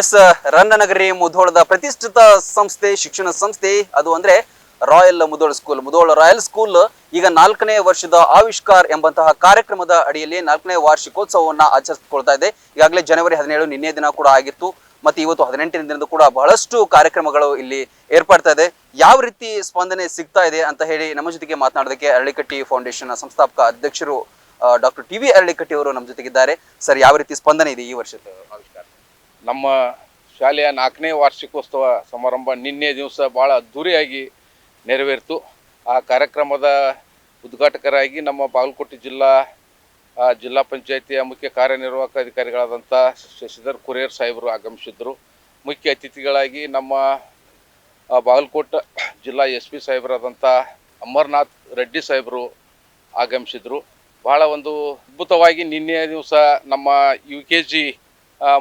S, ರಂಗನಗರಿ ಮುಧೋಳದ ಪ್ರತಿಷ್ಠಿತ ಸಂಸ್ಥೆ, ಶಿಕ್ಷಣ ಸಂಸ್ಥೆ, ಅದು ಅಂದ್ರೆ royal Mudhol school Mudhol royal school ಈಗ ನಾಲ್ಕನೇ ವರ್ಷದ ಆವಿಷ್ಕಾರ್ ಎಂಬಂತಹ ಕಾರ್ಯಕ್ರಮದ ಅಡಿಯಲ್ಲಿ ನಾಲ್ಕನೇ ವಾರ್ಷಿಕೋತ್ಸವವನ್ನ ಆಚರಿಸಿಕೊಳ್ತಾ ಇದೆ. ಈಗಾಗಲೇ ಜನವರಿ ಹದಿನೇಳು ನಿನ್ನೆ ದಿನ ಕೂಡ ಆಗಿತ್ತು. ಮತ್ತೆ ಇವತ್ತು ಹದಿನೆಂಟನೇ ದಿನದ ಕೂಡ ಬಹಳಷ್ಟು ಕಾರ್ಯಕ್ರಮಗಳು ಇಲ್ಲಿ ಏರ್ಪಡ್ತಾ ಇದೆ. ಯಾವ ರೀತಿ ಸ್ಪಂದನೆ ಸಿಗ್ತಾ ಇದೆ ಅಂತ ಹೇಳಿ ನಮ್ಮ ಜೊತೆಗೆ ಮಾತನಾಡೋದಕ್ಕೆ ಅರಳಿಕಟ್ಟಿ ಫೌಂಡೇಶನ್ ಸಂಸ್ಥಾಪಕ ಅಧ್ಯಕ್ಷರು ಡಾಕ್ಟರ್ ಟಿ ವಿ ಅರಳಿಕಟ್ಟಿ ಅವರು ನಮ್ಮ ಜೊತೆಗಿದ್ದಾರೆ. ಸರ್, ಯಾವ ರೀತಿ ಸ್ಪಂದನೆ ಇದೆ ಈ ವರ್ಷದ ನಮ್ಮ ಶಾಲೆಯ ನಾಲ್ಕನೇ ವಾರ್ಷಿಕೋತ್ಸವ ಸಮಾರಂಭ ನಿನ್ನೆ ದಿವಸ ಭಾಳ ಅದ್ಧೂರಿಯಾಗಿ ನೆರವೇರಿತು. ಆ ಕಾರ್ಯಕ್ರಮದ ಉದ್ಘಾಟಕರಾಗಿ ನಮ್ಮ ಬಾಗಲಕೋಟೆ ಜಿಲ್ಲಾ ಜಿಲ್ಲಾ ಪಂಚಾಯಿತಿಯ ಮುಖ್ಯ ಕಾರ್ಯನಿರ್ವಾಹಕ ಅಧಿಕಾರಿಗಳಾದಂಥ ಶಶಿಧರ್ ಕುರಿಯರ್ ಸಾಹೇಬರು ಆಗಮಿಸಿದ್ದರು ಮುಖ್ಯ ಅತಿಥಿಗಳಾಗಿ ನಮ್ಮ ಬಾಗಲಕೋಟೆ ಜಿಲ್ಲಾ ಎಸ್ ಪಿ ಸಾಹೇಬರಾದಂಥ ಅಮರ್ನಾಥ್ ರೆಡ್ಡಿ ಸಾಹೇಬರು ಆಗಮಿಸಿದರು. ಬಹಳ ಒಂದು ಅದ್ಭುತವಾಗಿ ನಿನ್ನೆ ದಿವಸ ನಮ್ಮ ಯು ಕೆ ಜಿ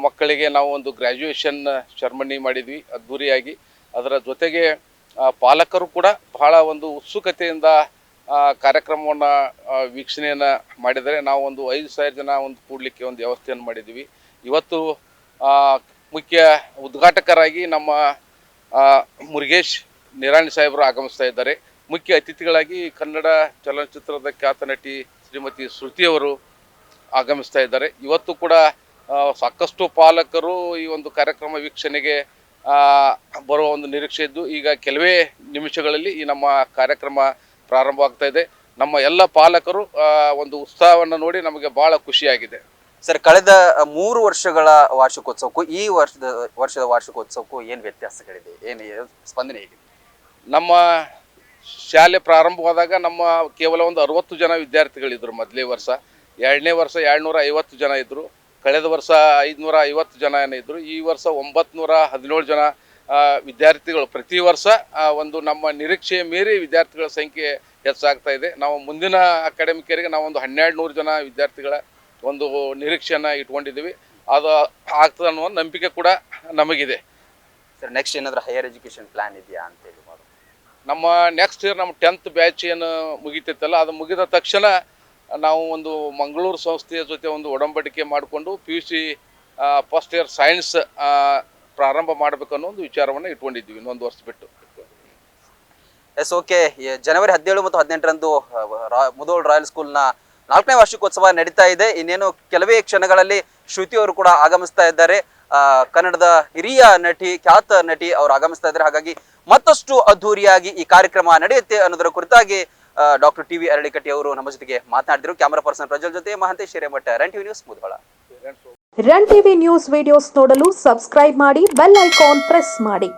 ಮಕ್ಕಳಿಗೆ ನಾವು ಒಂದು ಗ್ರ್ಯಾಜುಯೇಷನ್ ಶರ್ಮಣಿ ಮಾಡಿದ್ವಿ ಅದ್ಧೂರಿಯಾಗಿ. ಅದರ ಜೊತೆಗೆ ಪಾಲಕರು ಕೂಡ ಬಹಳ ಒಂದು ಉತ್ಸುಕತೆಯಿಂದ ಕಾರ್ಯಕ್ರಮವನ್ನು ವೀಕ್ಷಣೆಯನ್ನು ಮಾಡಿದರೆ ನಾವು ಒಂದು ಐದು ಸಾವಿರ ಜನ ಒಂದು ಕೂಡಲಿಕ್ಕೆ ಒಂದು ವ್ಯವಸ್ಥೆಯನ್ನು ಮಾಡಿದ್ವಿ ಇವತ್ತು ಮುಖ್ಯ ಉದ್ಘಾಟಕರಾಗಿ ನಮ್ಮ ಮುರುಗೇಶ್ ನಿರಾಣಿ ಸಾಹೇಬರು ಆಗಮಿಸ್ತಾ ಇದ್ದಾರೆ. ಮುಖ್ಯ ಅತಿಥಿಗಳಾಗಿ ಕನ್ನಡ ಚಲನಚಿತ್ರದ ಖ್ಯಾತ ನಟಿ ಶ್ರೀಮತಿ ಶ್ರುತಿಯವರು ಆಗಮಿಸ್ತಾ ಇದ್ದಾರೆ. ಇವತ್ತು ಕೂಡ ಸಾಕಷ್ಟು ಪಾಲಕರು ಈ ಒಂದು ಕಾರ್ಯಕ್ರಮ ವೀಕ್ಷಣೆಗೆ ಬರುವ ಒಂದು ನಿರೀಕ್ಷೆ ಇದ್ದು ಈಗ ಕೆಲವೇ ನಿಮಿಷಗಳಲ್ಲಿ ಈ ನಮ್ಮ ಕಾರ್ಯಕ್ರಮ ಪ್ರಾರಂಭ ಆಗ್ತಾ ಇದೆ. ನಮ್ಮ ಎಲ್ಲ ಪಾಲಕರು ಒಂದು ಉತ್ಸಾಹವನ್ನು ನೋಡಿ ನಮಗೆ ಬಹಳ ಖುಷಿಯಾಗಿದೆ. ಸರ್ ಕಳೆದ ಮೂರು ವರ್ಷಗಳ ವಾರ್ಷಿಕೋತ್ಸವಕ್ಕೂ ಈ ವರ್ಷದ ವರ್ಷದ ವಾರ್ಷಿಕೋತ್ಸವಕ್ಕೂ ಏನು ವ್ಯತ್ಯಾಸಗಳಿದೆ? ಏನು ಸ್ಪಂದನೆ ಹೇಗಿದೆ? ನಮ್ಮ ಶಾಲೆ ಪ್ರಾರಂಭವಾದಾಗ ನಮ್ಮ ಕೇವಲ ಒಂದು ಅರವತ್ತು ಜನ ವಿದ್ಯಾರ್ಥಿಗಳಿದ್ರು ಮೊದಲೇ ವರ್ಷ. ಎರಡನೇ ವರ್ಷ ಎರಡುನೂರ ಐವತ್ತು ಜನ ಇದ್ದರು ಕಳೆದ ವರ್ಷ ಐದುನೂರ ಐವತ್ತು ಜನ ಏನಿದ್ರು ಈ ವರ್ಷ ಒಂಬತ್ತು ಹದಿನೇಳು ಜನ ವಿದ್ಯಾರ್ಥಿಗಳು. ಪ್ರತಿ ವರ್ಷ ಒಂದು ನಮ್ಮ ನಿರೀಕ್ಷೆಯ ಮೀರಿ ವಿದ್ಯಾರ್ಥಿಗಳ ಸಂಖ್ಯೆ ಹೆಚ್ಚಾಗ್ತಾ ಇದೆ. ನಾವು ಮುಂದಿನ ಅಕಾಡೆಮಿಕ್ ಇಯರ್ಗೆ ನಾವು ಒಂದು ಹನ್ನೆರಡು ನೂರು ಜನ ವಿದ್ಯಾರ್ಥಿಗಳ ಒಂದು ನಿರೀಕ್ಷೆಯನ್ನು ಇಟ್ಕೊಂಡಿದ್ದೀವಿ. ಅದು ಆಗ್ತದೆ ಅನ್ನೋ ನಂಬಿಕೆ ಕೂಡ ನಮಗಿದೆ. ಸರ್ ನೆಕ್ಸ್ಟ್ ಏನಾದರೂ ಹೈಯರ್ ಎಜುಕೇಶನ್ ಪ್ಲಾನ್ ಇದೆಯಾ ಅಂತ ಹೇಳಿ ಮಾಡೋದು ನಮ್ಮ ನೆಕ್ಸ್ಟ್ ಇಯರ್ ನಮ್ಮ ಟೆಂತ್ ಬ್ಯಾಚ್ ಏನು ಮುಗಿತೈತಲ್ಲ ಅದು ಮುಗಿದ ತಕ್ಷಣ ನಾವು ಒಂದು ಮಂಗಳೂರು ಸಂಸ್ಥೆಯ ಜೊತೆ ಒಂದು ಒಡಂಬಡಿಕೆ ಮಾಡಿಕೊಂಡು P U C first year science ಪ್ರಾರಂಭ ಮಾಡಬೇಕನ್ನೋ ಒಂದು ವಿಚಾರವನ್ನು ಇಟ್ಕೊಂಡಿದ್ವಿ ಇನ್ನೊಂದು ವರ್ಷ ಬಿಟ್ಟು. ಎಸ್ ಓಕೆ ಜನವರಿ ಹದಿನೇಳು ಮತ್ತು ಹದಿನೆಂಟರಂದು ಮುದೋಳ್ ರಾಯಲ್ ಸ್ಕೂಲ್ನ ನಾಲ್ಕನೇ ವಾರ್ಷಿಕೋತ್ಸವ ನಡೀತಾ ಇದೆ. ಇನ್ನೇನು ಕೆಲವೇ ಕ್ಷಣಗಳಲ್ಲಿ ಶ್ರುತಿ ಅವರು ಕೂಡ ಆಗಮಿಸ್ತಾ ಇದ್ದಾರೆ. ಕನ್ನಡದ ಹಿರಿಯ ನಟಿ, ಖ್ಯಾತ ನಟಿ ಅವರು ಆಗಮಿಸ್ತಾ ಇದ್ದಾರೆ. ಹಾಗಾಗಿ ಮತ್ತಷ್ಟು ಅದ್ಧೂರಿಯಾಗಿ ಈ ಕಾರ್ಯಕ್ರಮ ನಡೆಯುತ್ತೆ ಅನ್ನೋದರ ಕುರಿತಾಗಿ ಡಾಕ್ಟರ್ ಟಿ ವಿ ಅರಳಿಕಟ್ಟಿ ಅವರು ನಮ್ಮ ಜೊತೆಗೆ ಮಾತನಾಡಿದ್ರು. ಕ್ಯಾಮರಾ ಪರ್ಸನ್ ಪ್ರಜ್ವಲ್ ಜೊತೆ Mahantesh Hiremath. Run TV news Mudhol run TV news videos ನೋಡಲು ಸಬ್ಸ್ಕ್ರೈಬ್ ಮಾಡಿ ಬೆಲ್ ಐಕಾನ್ ಪ್ರೆಸ್ ಮಾಡಿ.